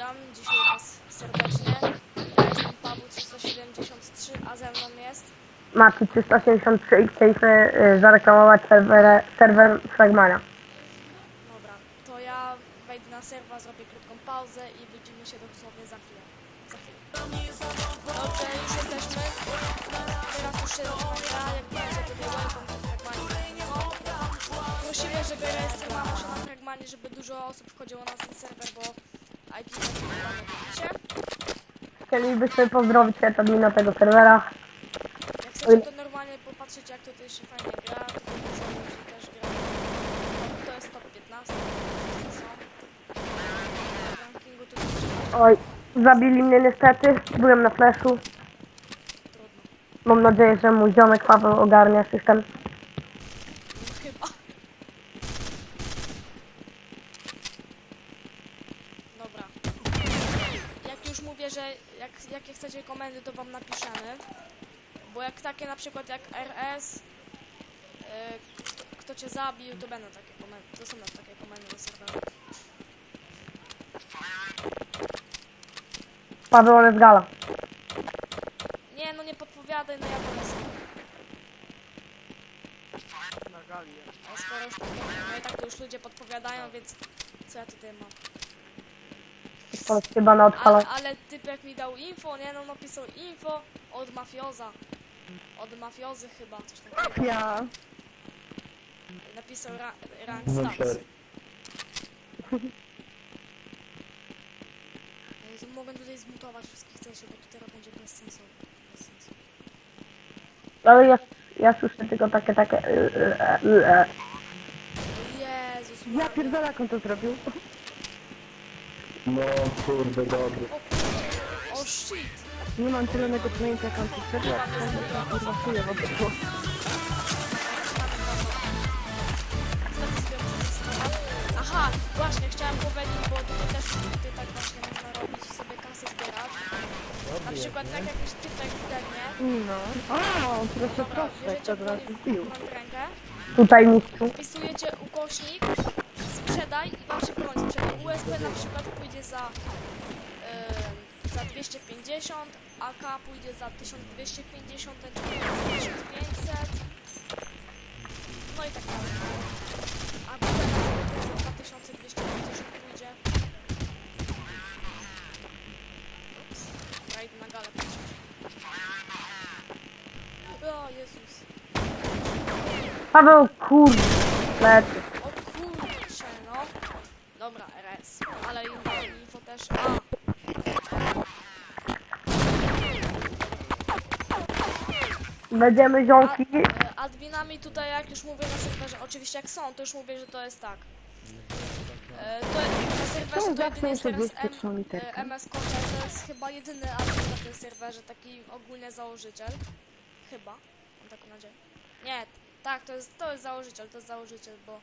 witam dzisiaj Was serdecznie. Ja jestem Paweł 373, a ze mną jest. Mati 383 i chcieliśmy y, zareklamować serwer, serwer Fragmania. Dobra, to ja wejdę na serwa, zrobię krótką pauzę i widzimy się dosłownie za chwilę. Za chwilę. Dobrze, już jesteśmy. Teraz już się zaczyna gra, jak będzie tutaj welcome to Fragmanie. Prosimy, żeby rejestrowano się na Fragmanie, żeby dużo osób wchodziło na ten serwer, bo IP pozdrowić się admina tego serwera. Jak chcecie to normalnie popatrzeć jak to tutaj się fajnie gra, to dużo ludzi też gra. To jest top 15, wszyscy są. W rankingu to już Oj, zabili mnie niestety, byłem na trudno. Mam nadzieję, że mój ziomek Paweł ogarnia system. Chyba. Dobra. Jak już mówię, że jak, jakie chcecie komendy, to wam napiszemy. Bo jak takie na przykład jak RS, y, kto, kto cię zabił, to będą takie komendy. To są takie komendy na serwerze. Paweł, ale z gala. Nie, no nie podpowiadaj, no ja wolę sobie. A skoro już no i tak to już ludzie podpowiadają, więc co ja tutaj mam? To chyba na odpalać. Ale, ale typek mi dał info, nie no, napisał info od mafioza. Od mafiozy chyba, coś takiego. Ja. Napisał ra rank stats. Jezu, Mogę tutaj zmutować wszystkich chcecie, bo to teraz będzie bez sensu. Bez sensu. Ale ja, ja słyszę tylko takie, takie... y, y, y, Jezus Ja pierdolę, jak on to zrobił. No kurde, dobry. O shit. Nie mam zielonego pojęcia, jak on to jak to Kurwa, chujowo było. Aha, właśnie, chciałem powiedzieć, bo tutaj też tutaj tak właśnie można robić i sobie kasy zbierać. Na przykład tak jakiś typek wdegnie. No. O, proszę, Dobra, proszę, jak bierzecie to od razu w rękę, Tutaj mistrzu. wpisujecie ukośnik, sprzedaj i wam się broń USB na przykład pójdzie za, em, za 250, AK pójdzie za 1250, ten człowiek za 1500. No i tak dalej. A tutaj na przykład za 2250 pójdzie. Ups, idę na. O Jezus. Paweł, kurde. Lecy. No. Dobra, RS. Ale info, info też. A, Będziemy ziomki. e, adminami tutaj, jak już mówię na serwerze, oczywiście jak są, to już mówię, że to jest tak. E, to na serwerze Czemu to jedynie jest teraz wiedzieć pierwszą M, literkę? e, MS Kocze, to jest chyba jedyny admin na tym serwerze, taki ogólnie założyciel. Chyba, mam taką nadzieję. Nie, tak, to jest, to jest założyciel, to jest założyciel, bo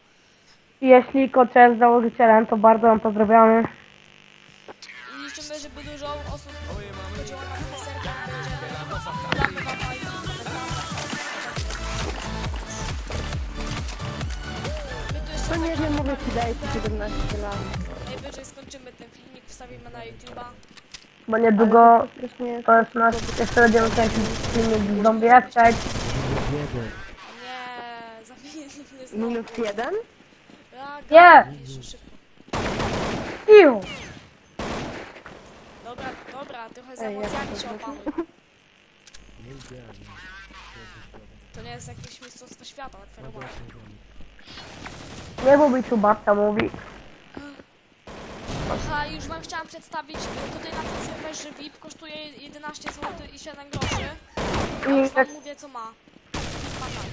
jeśli Koczer jest założycielem, to bardzo wam pozdrawiamy. I liczymy, żeby dużo osób chodziło na koncert, że To nie wiem, mogę ci dać 17 lat. najwyżej skończymy ten filmik, wstawimy na YouTube'a. Bo niedługo Też nie to jest nasz, jeszcze będziemy kręcić filmik z zombie Escape. Nie, zamieniliśmy znowu. minus 1? Nie. Iu! Dobra, dobra, trochę z Ej, emocjami się opanuj. To nie jest jakieś mistrzostwo świata, na feromonach. Nie mówi tu babcia mówi. Aha, już wam chciałam przedstawić, y, tutaj na tym serwerze VIP kosztuje 11 zł i 7 groszy. A już wam mówię co ma. Ma tak.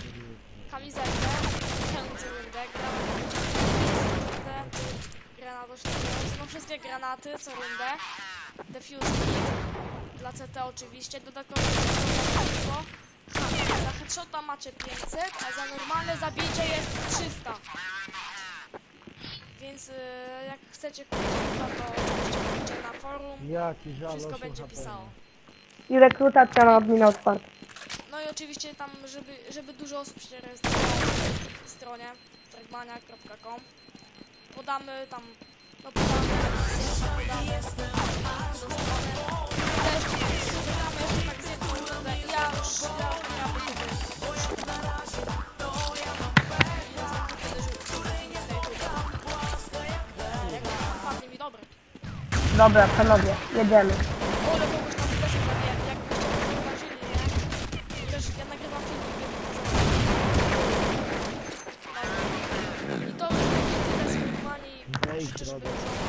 Kamizelkę, oślepiający, no wszystkie granaty co rundę. Defuse kit, dla CT oczywiście, dodatkowo za headshota macie 500, a za normalne zabicie jest 300. Więc y, jak chcecie kupić to oczywiście na forum, Jaki żal. wszystko będzie pisało. I rekrutacja na admina otwarta. No i oczywiście tam, żeby, żeby dużo osób się rejestrowało na tej stronie fragmania.com podamy tam, Dobra, panowie, jedziemy. Pokazałem. I